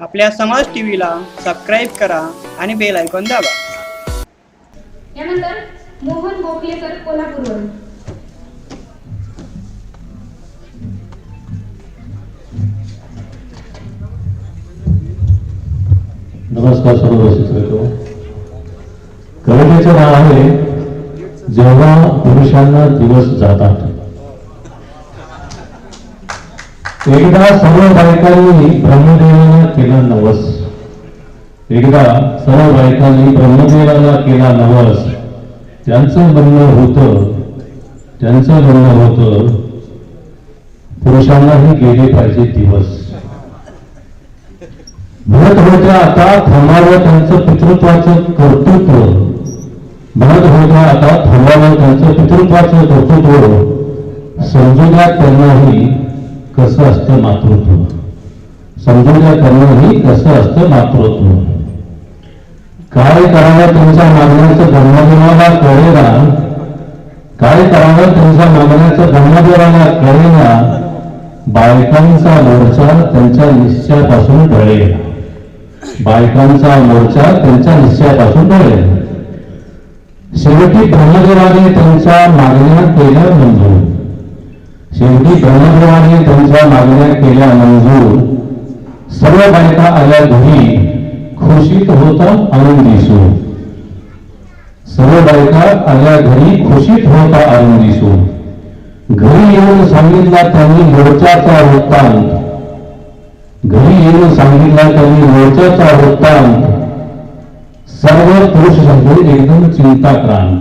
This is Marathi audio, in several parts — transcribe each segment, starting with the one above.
आपल्या समाज टी व्हीला सबस्क्राईब करा आणि बेल आयकॉन दाबा. यानंतर मोहन गोखलेकर कोल्हापूरवरून. नमस्कार सर्व शिक्षक कवितेचे नाव आहे जेव्हा पुरुषांना दिवस जातात. एकदा सर्व बायकांनी ब्रह्मदेवाला केला नवस. एकदा सर्व बायकांनी ब्रह्मदेवाला केला नवस. त्यांचं म्हणणं होतं त्यांचं म्हणणं होतं पुरुषांनाही गेले पाहिजे दिवस. भरत होत्या आता थांबावं त्यांचं पितृत्वाचं कर्तृत्व. भरत होत्या आता थांबावं त्यांचं पितृत्वाचं कर्तृत्व. समजू द्या त्यांनाही कसं असतं मातृत्व. समजू द्या कसं असतं मातृत्व? काय करावं तुमच्या मागण्याचं धर्मदेवाला कळेना? काय करावं तुमच्या मागण्याचं धर्मदेवाला कळेना? बायकांचा मोर्चा त्यांच्या निश्चयापासून टळेना बायकांचा मोर्चा त्यांच्या निश्चयापासून टळेल. शेवटी ब्रह्मदेवाने त्यांच्या मागण्या केल्या मंजूर. शेवटी ब्रह्मदेवाने त्यांच्या मागण्या केल्या मंजूर. सर्व बायका आल्या घरी खुशीत होता अरुण दिसू सर्व बायका आल्या घरी खुशीत होता अरुण दिसू घरी येऊन सांगितला त्यांनी मोर्चाचा वृत्तांत. घरी येऊन सांगितला त्यांनी मोर्चाचा वृत्तांत. सर्व पुरुष झाले एकदम चिंताक्रांत.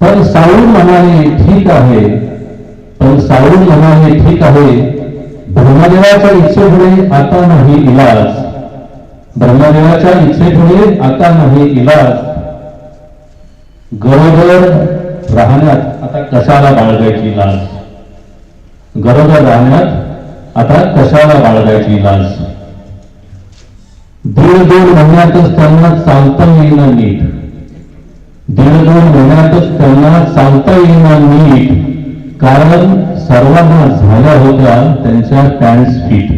पण साळून म्हणाले ठीक आहे. पण साळून म्हणाले ठीक आहे. ब्रह्मदेवाच्या इच्छेपुढे आता नाही इलाज. ब्रह्मदेवाच्या इच्छेपुढे आता नाही इलाज. गरोदर राहण्यात आता कशाला बाळगायची लाज गरोदर राहण्यात आता कशाला बाळगायची लाज दीड दोन महिन्यातच त्यांना चालता येईना नीट. दीड दोन महिन्यातच त्यांना चालता येईना नीट. कारण सर्वांना झाल्या होत्या त्यांच्या पॅन्ट फिट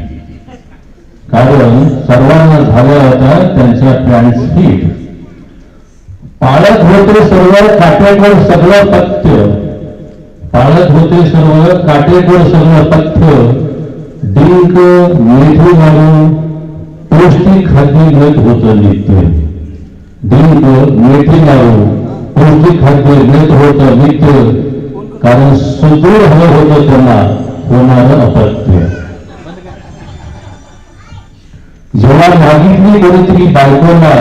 कारण सर्वांना झाल्या होत्या त्यांच्या पॅन्ट फिट पाळत होते सर्व काटेकोर सगळं पथ्य. पाळत होते सर्व काटेकोर सगळं पथ्य. डिंक मेथी घालून पौष्टिक खाद्य घेत होतं नित्य. डिंक मेथी घालून पौष्टिक खाद्य घेत होतं नित्य. कारण सुदूर हवं होतं त्यांना होणारं अपत्य. जेव्हा मागितली कोणीतरी बायकोला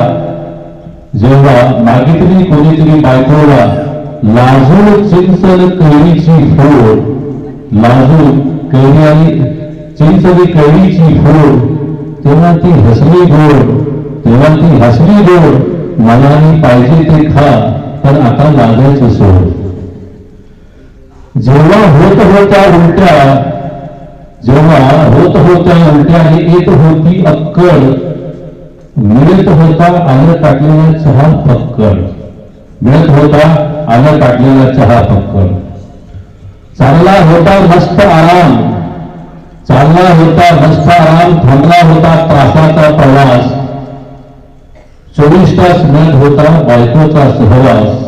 जेव्हा मागितली कोणीतरी बायकोला लाजून चिंचल कैरीची फोड लाजून कैरी आणि चिंचली कैरीची फोड तेव्हा ती हसली गोड तेव्हा ती हसली गोड मनाने पाहिजे ते खा पण आता लागायचं सोड. जेव्हा होत होत्या उलट्या जेव्हा होत होत्या उलट्या येत होती अक्कड मिळत होता आलं टाकलेला चहा पक्कड मिळत होता आलं टाकलेला चहा पक्कड चालला होता मस्त आराम. चालला होता मस्त आराम थांबला होता तासाचा प्रवास. चोवीस तास मिळत होता बायकोचा सहवास.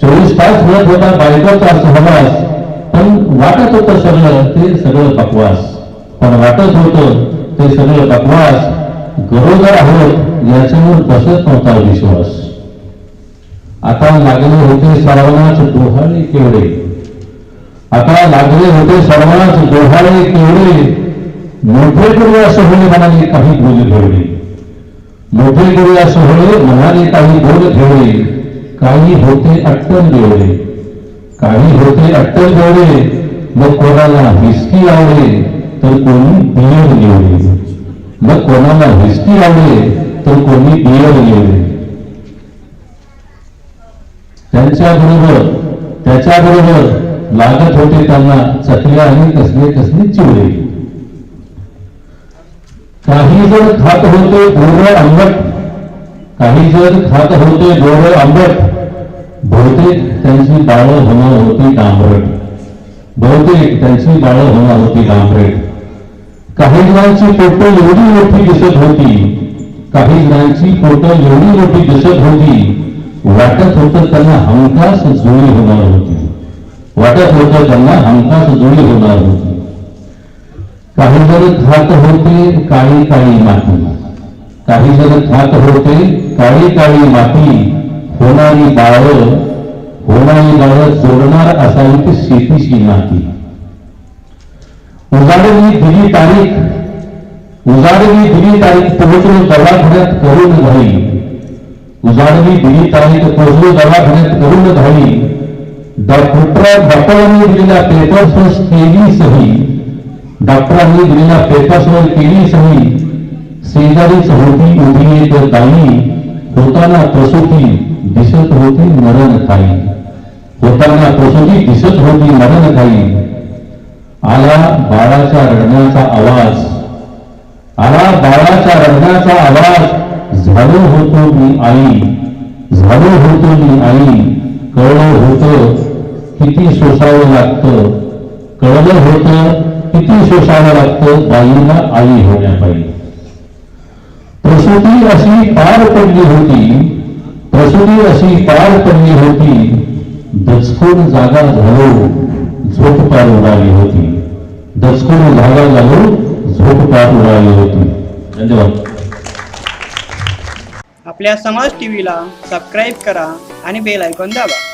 चोवीस तास मिळत होता बायकोचा सहवास. वाटत होतं सगळं ते सगळं बकवास. पण वाटत होतं ते सगळं बकवास गरोदर आहोत याच्यावर बसत नव्हता विश्वास. आता लागले होते सर्वांनाच डोहाळे केवढे. आता लागले होते सर्वांनाच डोहाळे केवढे. मोठे करूया सोहळे म्हणाले काही बोल ठेवले मोठे करूया सोहळे म्हणाले काही बोल ठेवले काही होते अट्टल देवळे काही होते अट्टल देवळे मग कोणाला हिस्ट्री लावले तर कोणी बियर निवडले मग कोणाला हिस्ट्री लावले तर कोणी बियर निवडले त्यांच्या बरोबर त्याच्या बरोबर लागत होते त्यांना चकल्या आणि कसले कसले चिवडे. काही जर खात होते गोड आंबट काही जर खात होते गोड आंबट बहुतेक त्यांची बाळ होणार होती डांबरट बहुतेक त्यांची बाळं होणार होती डांबरेट काही जणांची पोट एवढी मोठी दिसत होती काही जणांची पोट एवढी मोठी दिसत होती वाटत होतं त्यांना हमखास जुळी होणार होती. वाटत होतं त्यांना हमखास जुळी होणार होती. काही जण खात होते काळी काळी माती. काही जण खात होते काळी काळी माती. होणारी बाळ होणारी बाळ जोडणार असावी ती शेतीची उजाडली दिली तारीख उजाडली दिली तारीख पोहोचलो दवाखान्यात करून घाई उजाडली दिली तारीख पोहोचलो दवाखान्यात करून घाई डॉक्टर डॉक्टरांनी दिलेल्या पेपर्सवर केली सही. डॉक्टरांनी दिलेल्या पेपर्सवर केली सही. शेजारीच होती उभी एक ताई होताना प्रसूती होती मरण खाई होताना प्रसूती दिसत होती मरण काही. आला बाळाच्या रडण्याचा आवाज. आला बाळाच्या रडण्याचा आवाज. झालो होतो मी आई. झालो होतो मी आई. कळलं होतं किती सोसावं लागतं. कळलं होतं किती सोसावं लागतं बाईला आई होण्यापायी प्रसूती अशी पार पडली होती. प्रसूती अशी पार पडली होती. दचकून जागा झालो झोप पार उडाली होती. दचकून जागा झालो झोप पार उडाली होती. धन्यवाद. आपल्या समाज टीव्हीला सबस्क्राईब करा आणि बेल ऐकून दाबा.